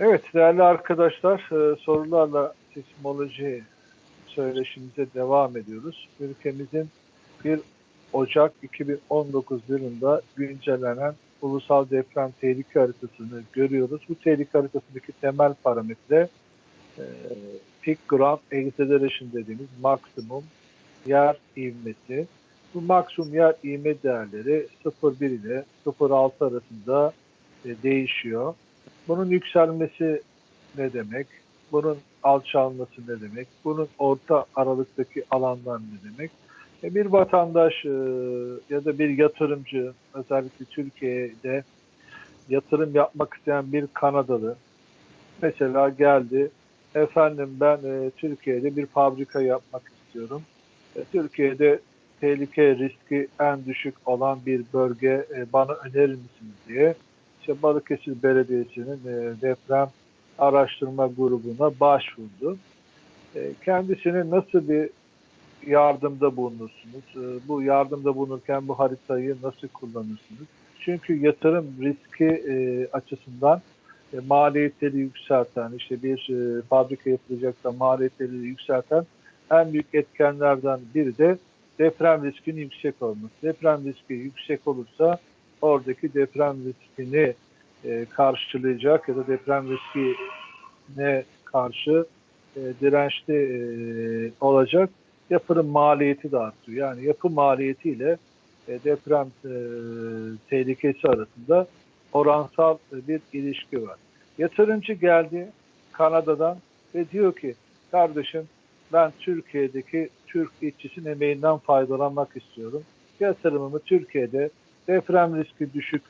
Evet değerli arkadaşlar e, sorularla sismoloji söyleşimize devam ediyoruz. Ülkemizin 1 Ocak 2019 yılında güncellenen ulusal deprem tehlike haritasını görüyoruz. Bu tehlike haritasındaki temel parametre e, peak ground acceleration dediğimiz maksimum yer ivmesi. Bu maksimum yer ivme değerleri 0,1 ile 0,6 arasında e, değişiyor. Bunun yükselmesi ne demek? Bunun alçalması ne demek? Bunun orta aralıktaki alanlar ne demek? E, bir vatandaş e, ya da bir yatırımcı özellikle Türkiye'de yatırım yapmak isteyen bir Kanadalı mesela geldi efendim ben e, Türkiye'de bir fabrika yapmak istiyorum. E, Türkiye'de tehlike riski en düşük olan bir bölge e, bana önerir misiniz diye işte Balıkesir Belediyesi'nin e, deprem araştırma grubuna başvurdu. E, kendisine nasıl bir yardımda bulunursunuz? E, bu yardımda bulunurken bu haritayı nasıl kullanırsınız? Çünkü yatırım riski e, açısından e, maliyetleri yükselten, işte bir e, fabrika yapılacaksa maliyetleri yükselten en büyük etkenlerden biri de deprem riskinin yüksek olması. Deprem riski yüksek olursa oradaki deprem riskini e, karşılayacak ya da deprem riskine karşı e, dirençli e, olacak yapının maliyeti de artıyor. Yani yapı maliyetiyle e, deprem e, tehlikesi arasında oransal e, bir ilişki var. Yatırımcı geldi Kanada'dan ve diyor ki kardeşim ben Türkiye'deki Türk işçisinin emeğinden faydalanmak istiyorum. Yatırımımı Türkiye'de deprem riski düşük,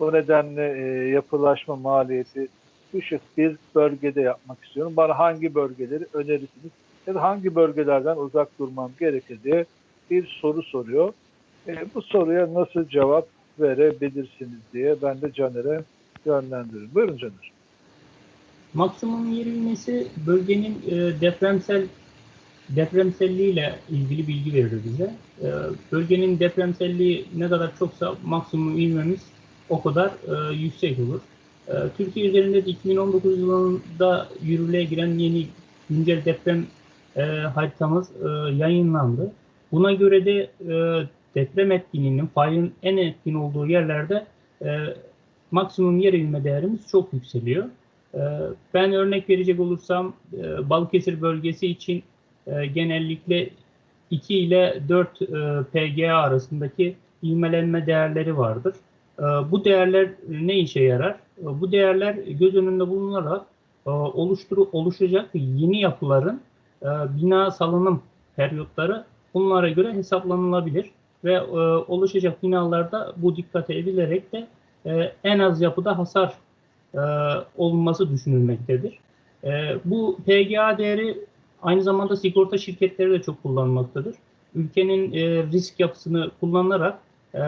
bu nedenle e, yapılaşma maliyeti düşük bir bölgede yapmak istiyorum. Bana hangi bölgeleri önerirsiniz? Ya da hangi bölgelerden uzak durmam gerekir diye bir soru soruyor. E, bu soruya nasıl cevap verebilirsiniz diye ben de Caner'e yönlendiriyorum. Buyurun Caner. Maksimum yer ivmesi bölgenin e, depremsel depremselliğiyle ilgili bilgi verir bize. E, bölgenin depremselliği ne kadar çoksa maksimum ivmemiz o kadar e, yüksek olur. E, Türkiye üzerinde de 2019 yılında yürürlüğe giren yeni güncel deprem e, haritamız e, yayınlandı. Buna göre de e, deprem etkinliğinin, fayın en etkin olduğu yerlerde e, maksimum yer ivme değerimiz çok yükseliyor. E, ben örnek verecek olursam e, Balıkesir bölgesi için e, genellikle 2 ile 4 e, PGA arasındaki ivmelenme değerleri vardır. E, bu değerler ne işe yarar? Bu değerler göz önünde bulunarak e, oluşturu, oluşacak yeni yapıların bina salınım periyotları bunlara göre hesaplanılabilir ve oluşacak binalarda bu dikkate edilerek de en az yapıda hasar e, olması düşünülmektedir. Bu PGA değeri aynı zamanda sigorta şirketleri de çok kullanmaktadır. Ülkenin e, risk yapısını kullanarak e,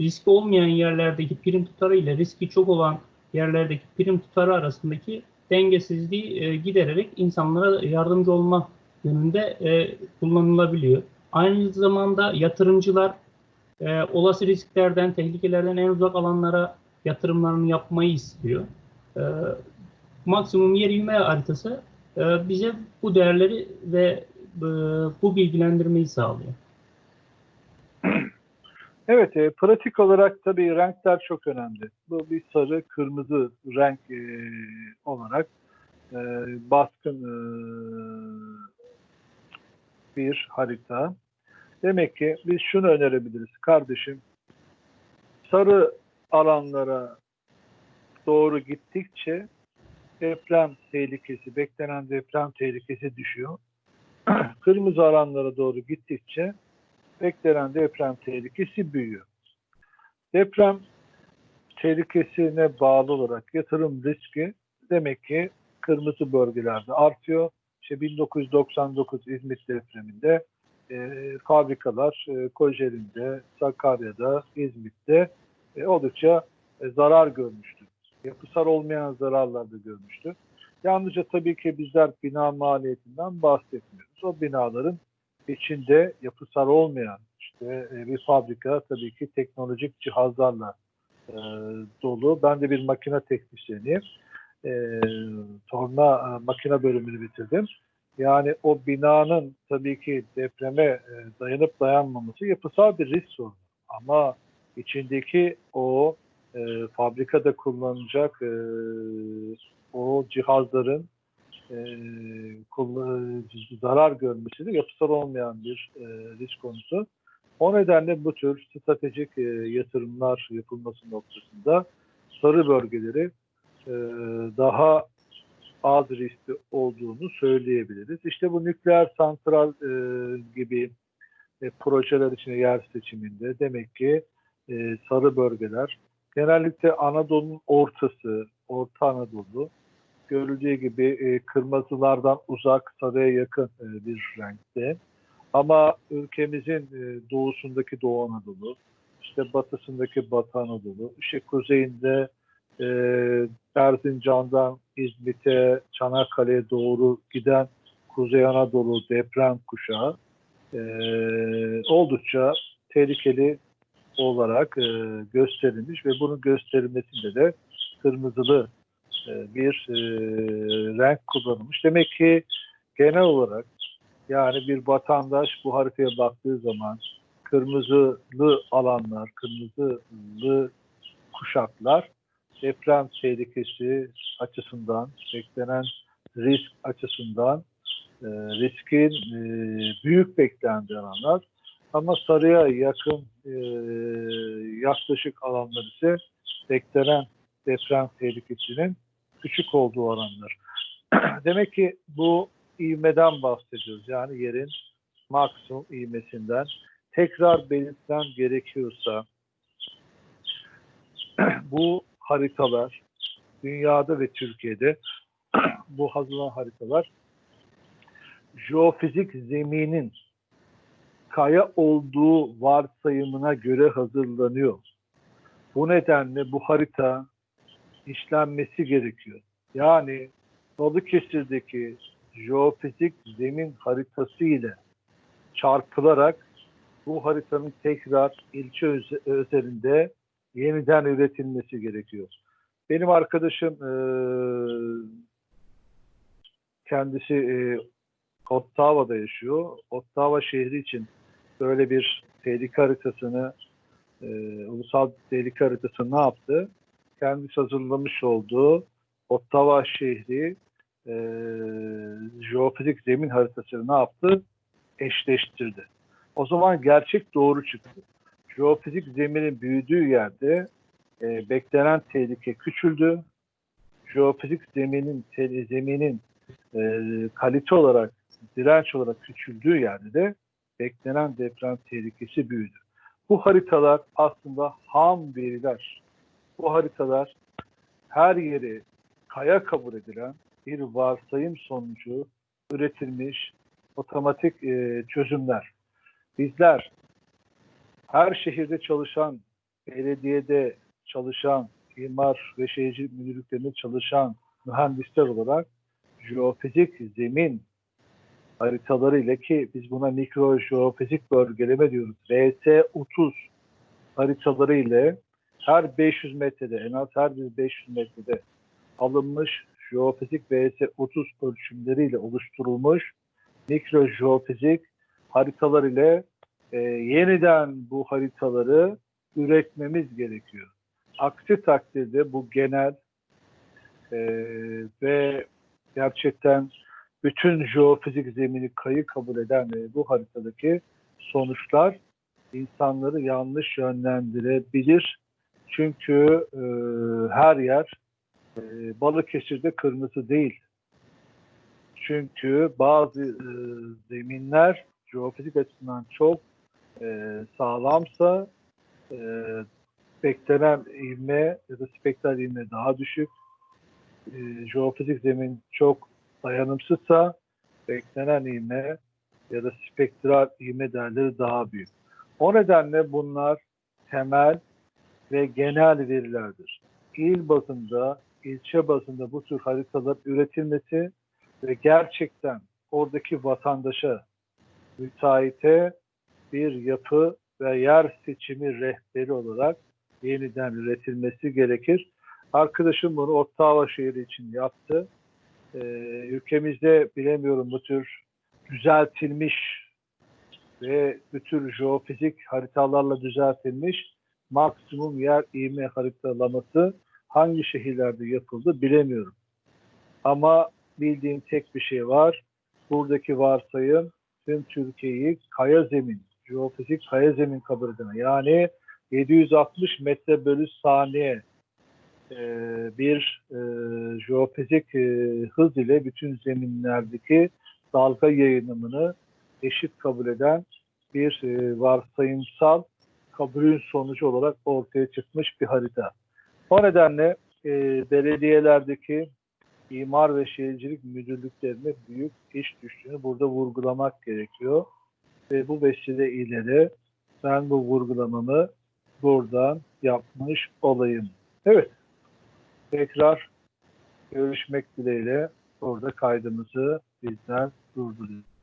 riski olmayan yerlerdeki prim tutarı ile riski çok olan yerlerdeki prim tutarı arasındaki dengesizliği e, gidererek insanlara yardımcı olma yönünde e, kullanılabiliyor. Aynı zamanda yatırımcılar e, olası risklerden, tehlikelerden en uzak alanlara yatırımlarını yapmayı istiyor. E, maksimum yer ivme haritası bize bu değerleri ve e, bu bilgilendirmeyi sağlıyor. Evet, e, pratik olarak tabii renkler çok önemli. Bu bir sarı, kırmızı renk e, olarak e, baskın e, bir harita. Demek ki biz şunu önerebiliriz kardeşim. Sarı alanlara doğru gittikçe deprem tehlikesi, beklenen deprem tehlikesi düşüyor. Kırmızı alanlara doğru gittikçe beklenen deprem tehlikesi büyüyor. Deprem tehlikesine bağlı olarak yatırım riski demek ki kırmızı bölgelerde artıyor. İşte 1999 İzmit depreminde e, fabrikalar e, Kocaeli'nde, Sakarya'da, İzmit'te e, oldukça e, zarar görmüştü. Yapısal olmayan zararlar da görmüştü. Yalnızca tabii ki bizler bina maliyetinden bahsetmiyoruz. O binaların içinde yapısal olmayan işte e, bir fabrika tabii ki teknolojik cihazlarla e, dolu. Ben de bir makine teknisyeniyim. e, torna e, makine bölümünü bitirdim. Yani o binanın tabii ki depreme e, dayanıp dayanmaması yapısal bir risk sorunu. Ama içindeki o e, fabrikada kullanılacak e, o cihazların e, kullan- zarar görmesi de yapısal olmayan bir e, risk konusu. O nedenle bu tür stratejik e, yatırımlar yapılması noktasında sarı bölgeleri e, daha az riskli olduğunu söyleyebiliriz. İşte bu nükleer santral e, gibi e, projeler için yer seçiminde demek ki e, sarı bölgeler genellikle Anadolu'nun ortası, Orta Anadolu görüldüğü gibi e, kırmızılardan uzak, sarıya yakın e, bir renkte. Ama ülkemizin e, doğusundaki Doğu Anadolu, işte batısındaki Batı Anadolu, işte kuzeyinde e, Erzincan'dan İzmit'e, Çanakkale'ye doğru giden Kuzey Anadolu deprem kuşağı e, oldukça tehlikeli olarak e, gösterilmiş ve bunun gösterilmesinde de kırmızılı e, bir e, renk kullanılmış. Demek ki genel olarak yani bir vatandaş bu haritaya baktığı zaman kırmızılı alanlar, kırmızılı kuşaklar deprem tehlikesi açısından, beklenen risk açısından e, riskin e, büyük beklendiği alanlar. Ama sarıya yakın e, yaklaşık alanlar ise beklenen deprem tehlikesinin küçük olduğu alanlar. Demek ki bu ivmeden bahsediyoruz. Yani yerin maksimum ivmesinden. Tekrar belirtmem gerekiyorsa bu haritalar dünyada ve Türkiye'de bu hazırlanan haritalar jeofizik zeminin kaya olduğu varsayımına göre hazırlanıyor. Bu nedenle bu harita işlenmesi gerekiyor. Yani Balıkesir'deki jeofizik zemin haritası ile çarpılarak bu haritanın tekrar ilçe öz- özelinde yeniden üretilmesi gerekiyor. Benim arkadaşım kendisi Ottawa'da yaşıyor. Ottawa şehri için böyle bir tehlike haritasını eee, ulusal tehlike haritasını ne yaptı? Kendisi hazırlamış olduğu Ottawa şehri eee jeofizik zemin haritasını ne yaptı? Eşleştirdi. O zaman gerçek doğru çıktı. Jeofizik zeminin büyüdüğü yerde e, beklenen tehlike küçüldü. Jeofizik zeminin zeminin e, kalite olarak, direnç olarak küçüldüğü yerde de beklenen deprem tehlikesi büyüdü. Bu haritalar aslında ham veriler. Bu haritalar her yeri kaya kabul edilen bir varsayım sonucu üretilmiş otomatik e, çözümler. Bizler her şehirde çalışan, belediyede çalışan, imar ve şehircilik müdürlüklerinde çalışan mühendisler olarak jeofizik zemin haritaları ile ki biz buna mikro jeofizik bölgeleme diyoruz. VS30 haritaları ile her 500 metrede en az her bir 500 metrede alınmış jeofizik VS30 ölçümleriyle oluşturulmuş mikro jeofizik haritalar ile e, yeniden bu haritaları üretmemiz gerekiyor. Aksi takdirde bu genel e, ve gerçekten bütün jeofizik zemini kayı kabul eden bu haritadaki sonuçlar insanları yanlış yönlendirebilir. Çünkü e, her yer e, Balıkesir'de kırmızı değil. Çünkü bazı e, zeminler jeofizik açısından çok e, sağlamsa e, beklenen ivme ya da spektral ivme daha düşük. E, jeofizik zemin çok dayanımsızsa beklenen ivme ya da spektral ivme değerleri daha büyük. O nedenle bunlar temel ve genel verilerdir. İl bazında, ilçe bazında bu tür haritalar üretilmesi ve gerçekten oradaki vatandaşa, müteahhite bir yapı ve yer seçimi rehberi olarak yeniden üretilmesi gerekir. Arkadaşım bunu Ottawa şehri için yaptı. Ee, ülkemizde bilemiyorum bu tür düzeltilmiş ve bu tür jeofizik haritalarla düzeltilmiş maksimum yer ivme haritalaması hangi şehirlerde yapıldı bilemiyorum. Ama bildiğim tek bir şey var. Buradaki varsayım tüm Türkiye'yi kaya zemin, jeofizik kaya zemin kabul edene yani 760 metre bölü saniye e, bir e, jeofizik e, hız ile bütün zeminlerdeki dalga yayınımını eşit kabul eden bir e, varsayımsal kabulün sonucu olarak ortaya çıkmış bir harita. O nedenle e, belediyelerdeki imar ve şehircilik müdürlüklerine büyük iş düştüğünü burada vurgulamak gerekiyor. Ve bu vesile ile de ben bu vurgulamamı buradan yapmış olayım. Evet. Tekrar görüşmek dileğiyle burada kaydımızı bizden durduruyoruz.